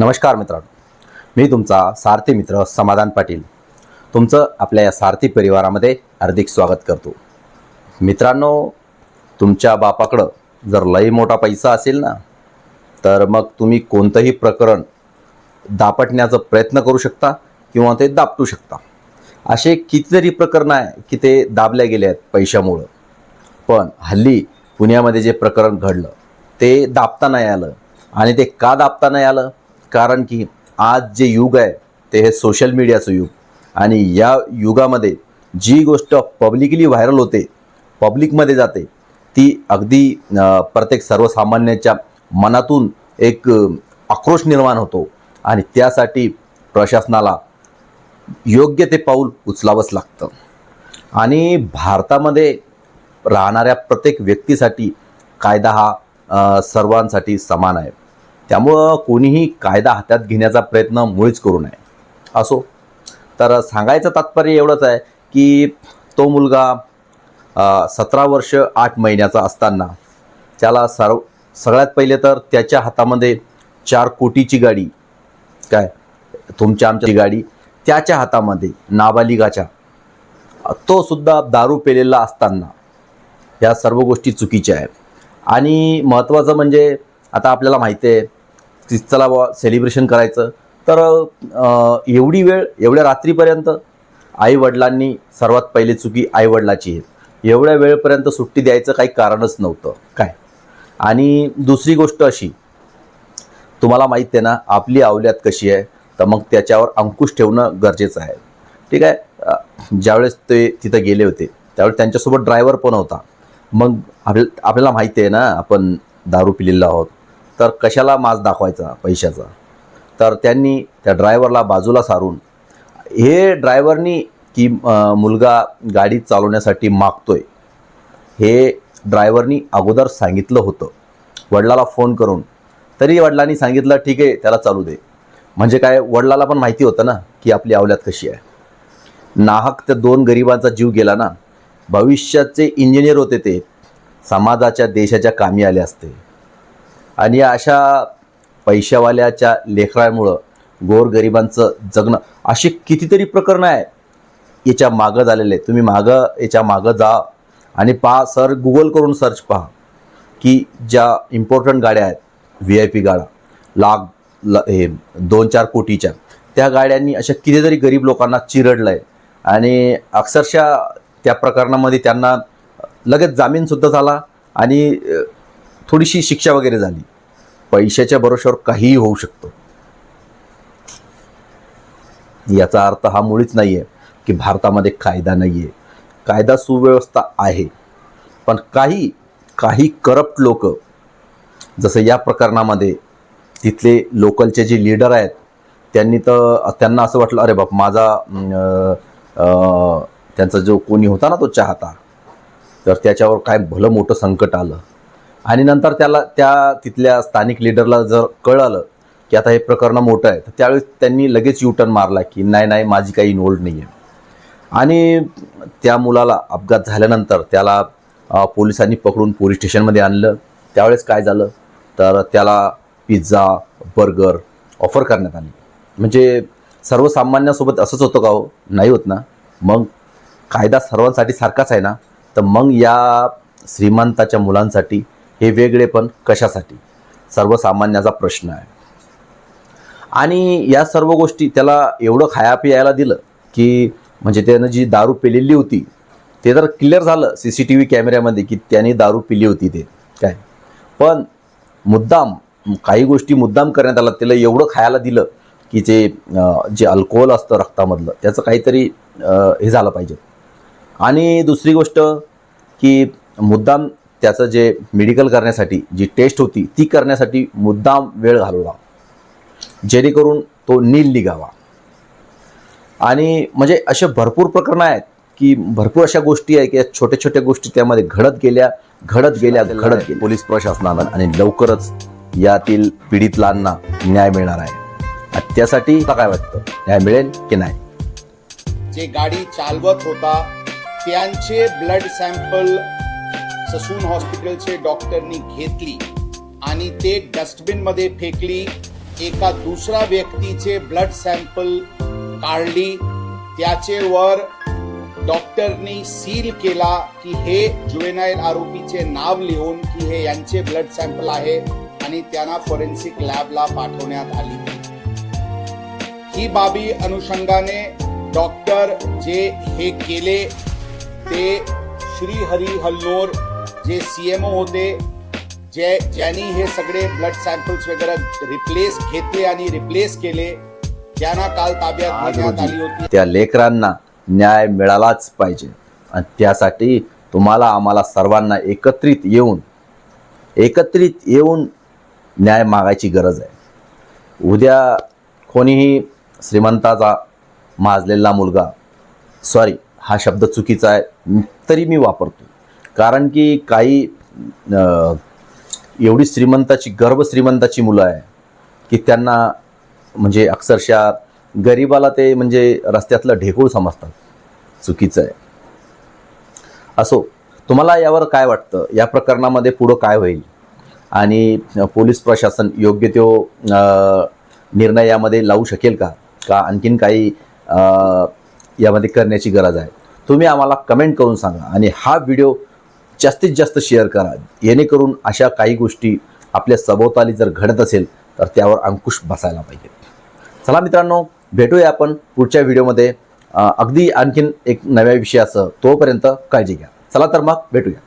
नमस्कार मित्रांनो. मी तुमचा सारथी मित्र समाधान पाटील. तुमचं आपल्या या सारथी परिवारामध्ये हार्दिक स्वागत करतो. मित्रांनो तुमच्या बापाकडं जर लई मोठा पैसा असेल ना तर मग तुम्ही कोणतंही प्रकरण दापटण्याचा प्रयत्न करू शकता किंवा ते दापटू शकता. असे कितीतरी प्रकरण आहे की ते दाबल्या गेले आहेत पैशामुळं. पण हल्ली पुण्यामध्ये जे प्रकरण घडलं ते दाबता नाही आलं. आणि ते का दाबता नाही आलं? कारण की आज जे युग आहे ते हे सोशल मीडियाचं युग. आणि या युगामध्ये जी गोष्ट पब्लिकली व्हायरल होते पब्लिकमध्ये जाते ती अगदी प्रत्येक सर्वसामान्याच्या मनातून एक आक्रोश निर्माण होतो. आणि त्यासाठी प्रशासनाला योग्य ते पाऊल उचलावंच लागतं. आणि भारतामध्ये राहणाऱ्या प्रत्येक व्यक्तीसाठी कायदा हा सर्वांसाठी समान आहे. त्यामुळं कोणीही कायदा हातात घेण्याचा प्रयत्न मुळीच करू नये. असो. तर सांगायचं तात्पर्य एवढंच आहे की तो मुलगा सतरा वर्ष आठ महिन्याचा असताना त्याला सर्व सगळ्यात पहिले तर त्याच्या हातामध्ये चार कोटीची गाडी काय? तुमच्या आमची गाडी त्याच्या हातामध्ये नाबालिगाच्या तो सुद्धा दारू पेलेला असताना या सर्व गोष्टी चुकीच्या आहेत. आणि महत्त्वाचं म्हणजे आता आपल्याला माहिती आहे की चला बुवा सेलिब्रेशन करायचं. तर एवढी वेळ एवढ्या रात्रीपर्यंत आईवडिलांनी सर्वात पहिली चुकी आईवडिलाची आहे. एवढ्या वेळपर्यंत सुट्टी द्यायचं काही कारणच नव्हतं. काय? आणि दुसरी गोष्ट अशी तुम्हाला माहीत आहे ना आपली अवल्यात कशी आहे तर मग त्याच्यावर अंकुश ठेवणं गरजेचं आहे. ठीक आहे? ज्यावेळेस ते तिथं गेले होते त्यावेळेस त्यांच्यासोबत ड्रायव्हर पण होता. मग आपल्या आपल्याला माहिती आहे ना आपण दारू पिलेलो आहोत. तर कशाला माज दाखवायचा पैशाचा? तर त्यांनी त्या ड्रायव्हरला बाजूला सारून हे ड्रायव्हरनी की मुलगा गाडी चालवण्यासाठी मागतोय हे ड्रायव्हरनी अगोदर सांगितलं होतं. वडिलाला फोन करून तरी वडिलांनी सांगितलं ठीक आहे त्याला चालू दे. म्हणजे काय वडिलाला पण माहिती होतं ना की आपली अवल्यात कशी आहे. नाहक त्या दोन गरिबांचा जीव गेला ना भविष्याचे इंजिनियर होते ते समाजाच्या देशाच्या कामी आले असते. आणि या अशा पैशावाल्याच्या लेखरामुळं गोरगरिबांचं जगणं अशी कितीतरी प्रकरणं आहे याच्या मागं झालेले तुम्ही मागं याच्या मागं जा आणि पहा सर गुगल करून सर्च पहा की ज्या इम्पॉर्टंट गाड्या आहेत व्ही आय पी गाड्या लाख ल हे दोन चार कोटीच्या त्या गाड्यांनी अशा कितीतरी गरीब लोकांना चिरडलं आहे आणि अक्षरशः त्या प्रकरणामध्ये त्यांना लगेच जामीनसुद्धा झाला आणि थोडीशी शिक्षा वगैरे झाली. पैशाच्या भरोशावर काहीही होऊ शकतं. याचा अर्थ हा मुळीच नाही आहे की भारतामध्ये कायदा नाही आहे कायदा सुव्यवस्था आहे. पण काही काही करप्ट लोक जसं या प्रकरणामध्ये तिथले लोकलचे जे लीडर आहेत त्यांनी तर त्यांना असं वाटलं अरे बाप माझा त्यांचा जो कोणी होता ना तो चाहता तर त्याच्यावर काय भलं मोठं संकट आलं. आणि नंतर त्याला त्या तिथल्या स्थानिक लिडरला जर कळालं की आता हे प्रकरण मोठं आहे तर त्यावेळेस त्यांनी लगेच युटर्न मारला की नाही नाही माझी काही इन्वॉल्ड नाही आहे आणि त्या मुलाला अपघात झाल्यानंतर त्याला पोलिसांनी पकडून पोलीस स्टेशनमध्ये आणलं. त्यावेळेस काय झालं? तर त्याला पिझ्झा बर्गर ऑफर करण्यात आली. म्हणजे सर्वसामान्यासोबत असंच होतं का हो? नाही होत ना. मग कायदा सर्वांसाठी सारखाच आहे ना. तर मग या श्रीमंताच्या मुलांसाठी हे वेगळे पण कशासाठी? सर्वसामान्याचा प्रश्न आहे. आणि या सर्व गोष्टी त्याला एवढं खाया पियायला दिलं की म्हणजे त्यानं जी दारू पिलेली होती ते तर क्लिअर झालं सी सी टी व्ही कॅमेऱ्यामध्ये की त्याने दारू पिली होती ते. काय? पण मुद्दाम काही गोष्टी मुद्दाम करण्यात आला त्याला एवढं खायला दिलं की जे जे अल्कोहोल असतं रक्तामधलं त्याचं काहीतरी हे झालं पाहिजे. आणि दुसरी गोष्ट की मुद्दाम त्याचं जे मेडिकल करण्यासाठी जी टेस्ट होती ती करण्यासाठी मुद्दाम वेळ घालवला. जेणेकरून तो नील निघावा. आणि म्हणजे असे भरपूर प्रकरणं आहेत की भरपूर अशा गोष्टी आहे की छोट्या छोट्या गोष्टी त्यामध्ये घडत गेल्या घडत गेल्या घडत गेल्या. पोलीस प्रशासनाला आणि लवकरच यातील पीडितलांना न्याय मिळणार आहे. आणि त्यासाठी तुला काय वाटतं? न्याय मिळेल की नाही? जे गाडी चालवत होता त्यांचे ब्लड सॅम्पल ससून हॉस्पिटलचे डॉक्टरनी घेतली आणि ते डस्टबिनमध्ये फेकली. एका दुसऱ्या व्यक्तीचे ब्लड सॅम्पल काढली. त्याचेवर डॉक्टरनी सील केला की हे जुवेनाईल आरोपीचे नाव लिहून की हे यांचे ब्लड सॅम्पल आहे आणि त्यांना फॉरेन्सिक लॅबला पाठवण्यात आली. ही बाबी अनुषंगाने डॉक्टर जे हे केले ते श्री हरी हल्लोर जे सीएमओ होते जे ज्यांनी हे सगळे ब्लड सॅम्पल्स वगैरे रिप्लेस घेतले आणि रिप्लेस केले त्यांना काल ताब्यात घेण्यात आली होती. त्या लेकरांना न्याय मिळालाच पाहिजे. आणि त्यासाठी तुम्हाला आम्हाला सर्वांना एकत्रित येऊन एकत्रित येऊन न्याय मागायची गरज आहे. उद्या कोणीही श्रीमंताचा माजलेला मुलगा सॉरी हा शब्द चुकीचा आहे तरी मी वापरतो कारण की काही एवढी श्रीमंताची गर्भ श्रीमंताची मुलं आहे की त्यांना म्हणजे अक्षरशः गरिबाला ते म्हणजे रस्त्यातलं ढेकूळ समजतात चुकीचं आहे. असो तुम्हाला यावर काय वाटतं? या प्रकरणामध्ये पुढं काय होईल? आणि पोलीस प्रशासन योग्य तो निर्णय यामध्ये लावू शकेल का? का आणखीन काही यामध्ये करण्याची गरज आहे? तुम्ही आम्हाला कमेंट करून सांगा. आणि हा व्हिडिओ जास्तीत जास्त शेअर करा. जेणेकरून अशा काही गोष्टी आपल्या सभोवताली जर घडत असेल तर त्यावर अंकुश बसायला पाहिजे. चला मित्रांनो भेटूया आपण पुढच्या व्हिडिओमध्ये. अगदी आणखीन एक नव्या विषयासह तोपर्यंत काळजी घ्या. चला तर मग भेटूया.